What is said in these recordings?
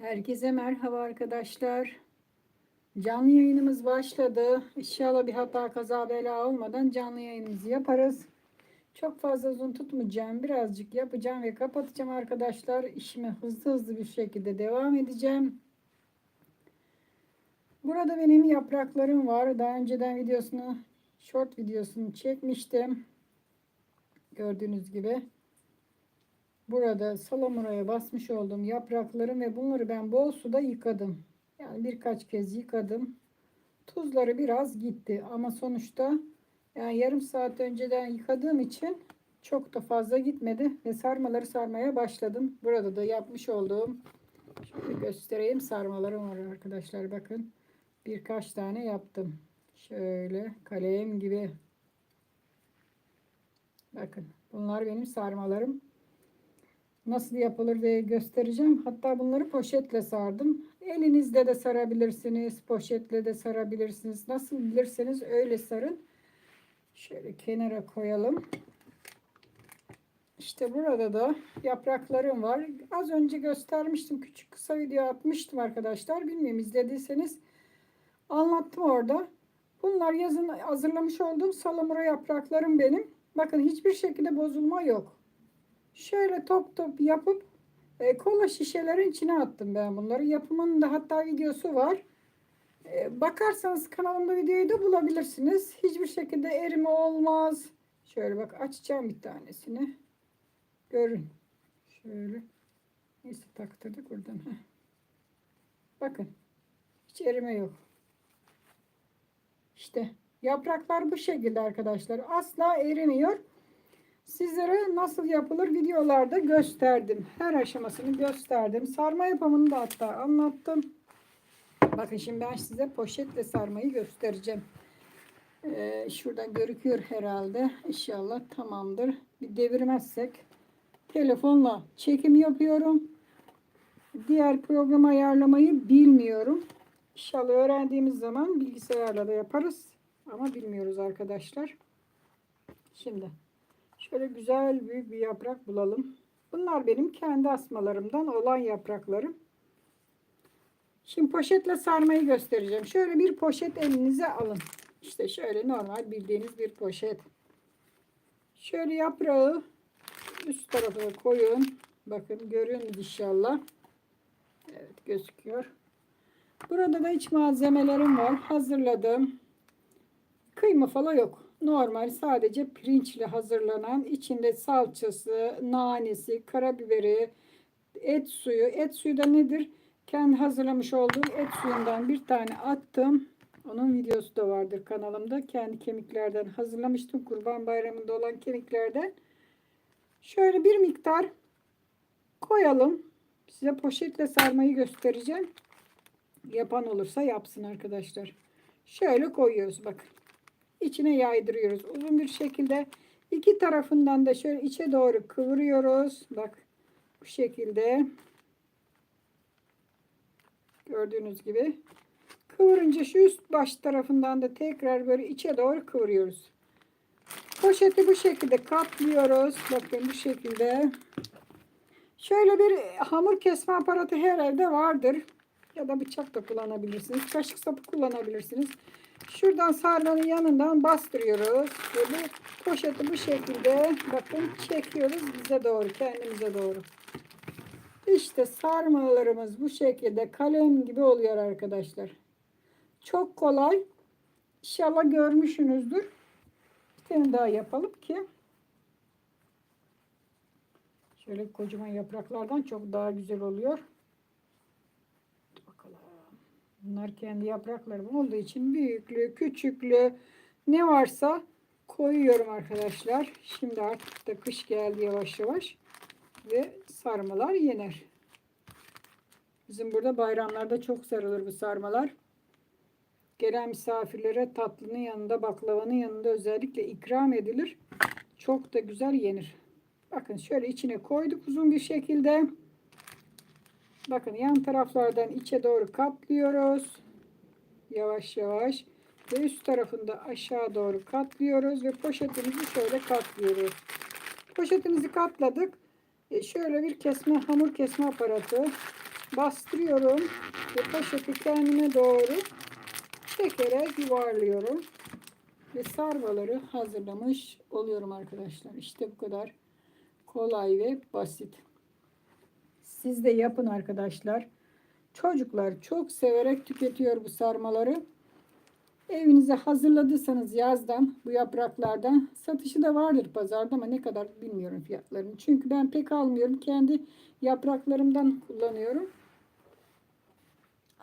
Herkese merhaba arkadaşlar. Canlı yayınımız başladı. İnşallah bir hata kaza bela olmadan canlı yayınımızı yaparız. Çok fazla uzun tutmayacağım. Birazcık yapacağım ve kapatacağım arkadaşlar. İşime hızlı hızlı bir şekilde devam edeceğim. Burada benim yapraklarım var. Daha önceden videosunu, short videosunu çekmiştim. Gördüğünüz gibi. Burada salamuraya basmış olduğum yapraklarım ve bunları ben bol suda yıkadım. Yani birkaç kez yıkadım. Tuzları biraz gitti ama sonuçta yani yarım saat önceden yıkadığım için çok da fazla gitmedi ve sarmaları sarmaya başladım. Burada da yapmış olduğum şöyle göstereyim sarmalarım var arkadaşlar bakın. Birkaç tane yaptım. Şöyle kalem gibi. Bakın bunlar benim sarmalarım nasıl yapılır diye göstereceğim. Hatta bunları poşetle sardım. Elinizde de sarabilirsiniz, poşetle de sarabilirsiniz. Nasıl bilirseniz öyle sarın. Şöyle kenara koyalım. İşte burada da yapraklarım var. Az önce göstermiştim. Küçük kısa video atmıştım arkadaşlar. Bilmiyorum izlediyseniz anlattım orada. Bunlar yazın hazırlamış olduğum salamura yapraklarım benim. Bakın hiçbir şekilde bozulma yok. Şöyle top top yapıp e, kola şişelerin içine attım ben bunları. Yapımının da hatta videosu var. E, bakarsanız kanalımda videoyu da bulabilirsiniz. Hiçbir şekilde erime olmaz. Şöyle bak açacağım bir tanesini. Görün. Şöyle. Neyse taktırdık buradan. Heh. Bakın. Hiç erime yok. İşte yapraklar bu şekilde arkadaşlar. Asla erimiyor. Sizlere nasıl yapılır videolarda gösterdim. Her aşamasını gösterdim. Sarma yapımını da hatta anlattım. Bakın şimdi ben size poşetle sarmayı göstereceğim. Ee, şuradan görüküyor herhalde. İnşallah tamamdır. Bir devirmezsek. Telefonla çekim yapıyorum. Diğer program ayarlamayı bilmiyorum. İnşallah öğrendiğimiz zaman bilgisayarla da yaparız. Ama bilmiyoruz arkadaşlar. Şimdi Şöyle güzel büyük bir yaprak bulalım. Bunlar benim kendi asmalarımdan olan yapraklarım. Şimdi poşetle sarmayı göstereceğim. Şöyle bir poşet elinize alın. İşte şöyle normal bildiğiniz bir poşet. Şöyle yaprağı üst tarafa koyun. Bakın görün inşallah. Evet gözüküyor. Burada da iç malzemelerim var. Hazırladım. Kıyma falan yok normal sadece pirinçle hazırlanan içinde salçası, nanesi, karabiberi, et suyu. Et suyu da nedir? Kendi hazırlamış olduğum et suyundan bir tane attım. Onun videosu da vardır kanalımda. Kendi kemiklerden hazırlamıştım. Kurban bayramında olan kemiklerden. Şöyle bir miktar koyalım. Size poşetle sarmayı göstereceğim. Yapan olursa yapsın arkadaşlar. Şöyle koyuyoruz bakın içine yaydırıyoruz. Uzun bir şekilde iki tarafından da şöyle içe doğru kıvırıyoruz. Bak bu şekilde. Gördüğünüz gibi. Kıvırınca şu üst baş tarafından da tekrar böyle içe doğru kıvırıyoruz. Poşeti bu şekilde katlıyoruz. Bakın bu şekilde. Şöyle bir hamur kesme aparatı her evde vardır. Ya da bıçak da kullanabilirsiniz. Kaşık sapı kullanabilirsiniz. Şuradan sarmanın yanından bastırıyoruz. Böyle poşeti bu şekilde bakın çekiyoruz bize doğru kendimize doğru. İşte sarmalarımız bu şekilde kalem gibi oluyor arkadaşlar. Çok kolay. İnşallah görmüşsünüzdür. Bir tane daha yapalım ki şöyle kocaman yapraklardan çok daha güzel oluyor. Bunlar kendi yapraklarım olduğu için büyüklü, küçüklü ne varsa koyuyorum arkadaşlar. Şimdi artık da kış geldi yavaş yavaş ve sarmalar yener. Bizim burada bayramlarda çok sarılır bu sarmalar. Gelen misafirlere tatlının yanında, baklavanın yanında özellikle ikram edilir. Çok da güzel yenir. Bakın şöyle içine koyduk uzun bir şekilde. Bakın yan taraflardan içe doğru katlıyoruz. Yavaş yavaş. Ve üst tarafında aşağı doğru katlıyoruz. Ve poşetimizi şöyle katlıyoruz. Poşetimizi katladık. E şöyle bir kesme hamur kesme aparatı. bastırıyorum ve poşeti kendime doğru çekerek yuvarlıyorum ve sarmaları hazırlamış oluyorum arkadaşlar. İşte bu kadar kolay ve basit. Siz de yapın arkadaşlar. Çocuklar çok severek tüketiyor bu sarmaları. Evinize hazırladıysanız yazdan bu yapraklardan satışı da vardır pazarda ama ne kadar bilmiyorum fiyatlarını. Çünkü ben pek almıyorum. Kendi yapraklarımdan kullanıyorum.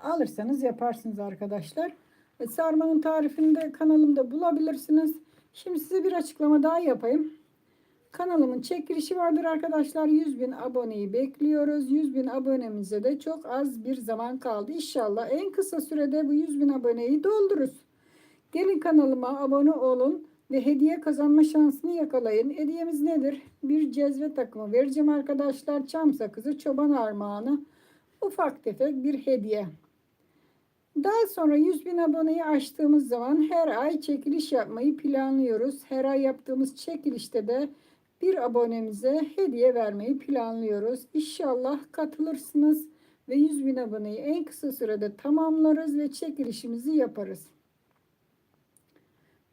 Alırsanız yaparsınız arkadaşlar. Sarmanın tarifini de kanalımda bulabilirsiniz. Şimdi size bir açıklama daha yapayım. Kanalımın çekilişi vardır arkadaşlar. 100 bin aboneyi bekliyoruz. 100 bin abonemize de çok az bir zaman kaldı. İnşallah en kısa sürede bu 100 bin aboneyi doldururuz. Gelin kanalıma abone olun ve hediye kazanma şansını yakalayın. Hediyemiz nedir? Bir cezve takımı vereceğim arkadaşlar. Çam sakızı, çoban armağanı. Ufak tefek bir hediye. Daha sonra 100 bin aboneyi aştığımız zaman her ay çekiliş yapmayı planlıyoruz. Her ay yaptığımız çekilişte de bir abonemize hediye vermeyi planlıyoruz. İnşallah katılırsınız ve 100 bin aboneyi en kısa sürede tamamlarız ve çekilişimizi yaparız.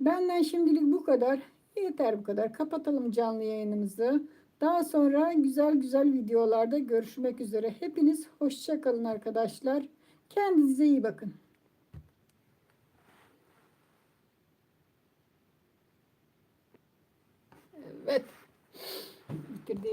Benden şimdilik bu kadar. Yeter bu kadar. Kapatalım canlı yayınımızı. Daha sonra güzel güzel videolarda görüşmek üzere. Hepiniz hoşça kalın arkadaşlar. Kendinize iyi bakın. Evet. you